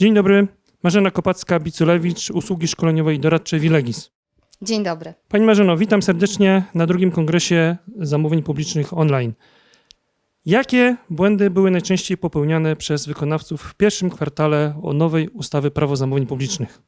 Dzień dobry, Marzena Kopacka-Biculewicz, usługi szkoleniowe i doradcze Wilegis. Dzień dobry. Pani Marzeno, witam serdecznie na drugim kongresie zamówień publicznych online. Jakie błędy były najczęściej popełniane przez wykonawców w pierwszym kwartale o nowej ustawy Prawo zamówień publicznych?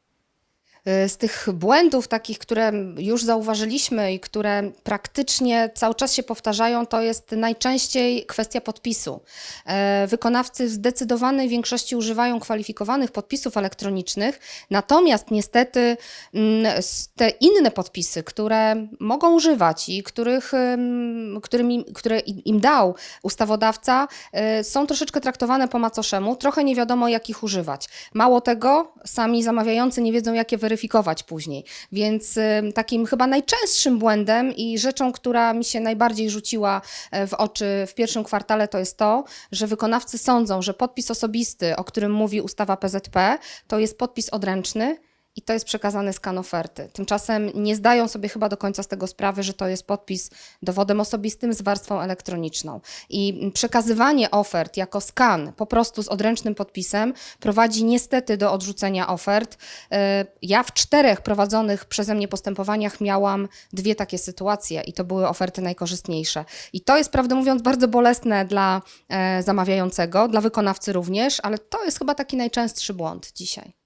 Y, Z tych błędów takich, które już zauważyliśmy i które praktycznie cały czas się powtarzają, to jest najczęściej kwestia podpisu. E, Wykonawcy w zdecydowanej większości używają kwalifikowanych podpisów elektronicznych, natomiast niestety mm, te inne podpisy, które mogą używać i których, ym, którym im, które im dał ustawodawca, y, są troszeczkę traktowane po macoszemu, trochę nie wiadomo jak ich używać. Mało tego, sami zamawiający nie wiedzą, jak je weryfikować później. Więc takim chyba najczęstszym błędem i rzeczą, która mi się najbardziej rzuciła e, w oczy w pierwszym kwartale, to jest to, że wykonawcy sądzą, że podpis osobisty, o którym mówi ustawa PZP, to jest podpis odręczny. I to jest przekazany skan oferty. Tymczasem nie zdają sobie chyba do końca z tego sprawy, że to jest podpis dowodem osobistym z warstwą elektroniczną. I przekazywanie ofert jako skan po prostu z odręcznym podpisem prowadzi niestety do odrzucenia ofert. E, Ja w czterech prowadzonych przeze mnie postępowaniach miałam dwie takie sytuacje i to były oferty najkorzystniejsze. I to jest, prawdę mówiąc, bardzo bolesne dla e, zamawiającego, dla wykonawcy również, ale to jest chyba taki najczęstszy błąd dzisiaj.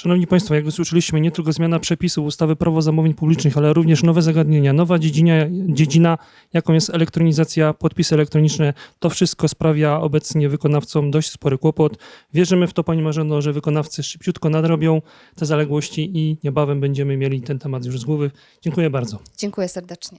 Szanowni Państwo, jak usłyszeliśmy, nie tylko zmiana przepisów ustawy Prawo zamówień publicznych, ale również nowe zagadnienia, nowa dziedzina, dziedzina, jaką jest elektronizacja, podpisy elektroniczne. To wszystko sprawia obecnie wykonawcom dość spory kłopot. Wierzymy w to, Pani Marzeno, że wykonawcy szybciutko nadrobią te zaległości i niebawem będziemy mieli ten temat już z głowy. Dziękuję bardzo. Dziękuję serdecznie.